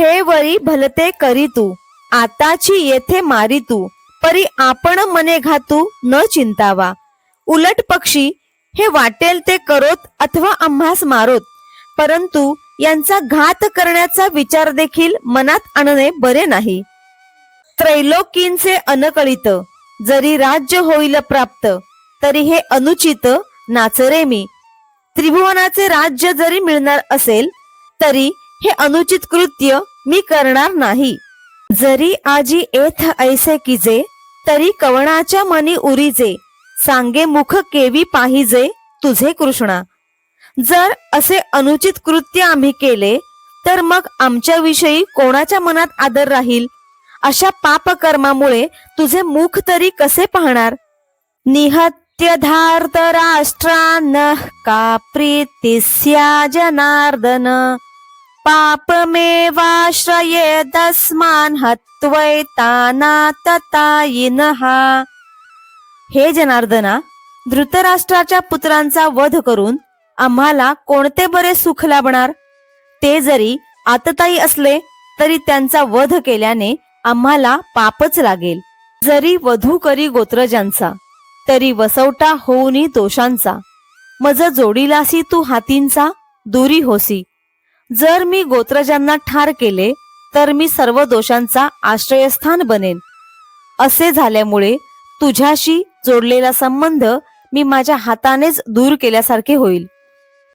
हे वरी भलते करी तू. आताची येथे मारी तू. परी आपण मने घातू न चिंतावा. उलट पक्षी हे वाटेल ते करोत अथवा आम्हास मारोत. परंतु यांचा घात करण्याचा विचार देखील मनात आणणे बरे नाही. त्रैलोकींचे अनकळित जरी राज्य होईल प्राप्त तरी हे अनुचित नाचरे मी. त्रिभुवनाचे राज्य जरी मिळणार असेल तरी हे अनुचित कृत्य मी करणार नाही. जरी आजी एथ ऐसे किजे तरी कवणाच्या मनी उरीजे. सांगे मुख केवी पाहिजे तुझे कृष्णा. जर असे अनुचित कृत्य आम्ही केले तर मग आमच्याविषयी कोणाच्या मनात आदर राहील? अशा पापकर्मामुळे तुझे मुख तरी कसे पाहणार? निहत्य धार्त राष्ट्रान का प्रीतिस्या जनार्दन पापमेवाश्रये तस्मान हत्वैतानाततायिनहा हे जनार्दना धृतराष्ट्राच्या पुत्रांचा वध करून आम्हाला कोणते बरे सुख लाभणार? ते जरी आतताई असले तरी त्यांचा वध केल्याने आम्हाला पापच लागेल. जरी वधू करी गोत्रजांचा तरी वसवटा होऊनी दोषांचा. मज जोडीलासी तू हातींचा दुरी होसी. जर मी गोत्रजांना ठार केले तर मी सर्व दोषांचा आश्रयस्थान बनेन. असे झाल्यामुळे तुझ्याशी जोडलेला संबंध मी माझ्या हातानेच दूर केल्यासारखे होईल.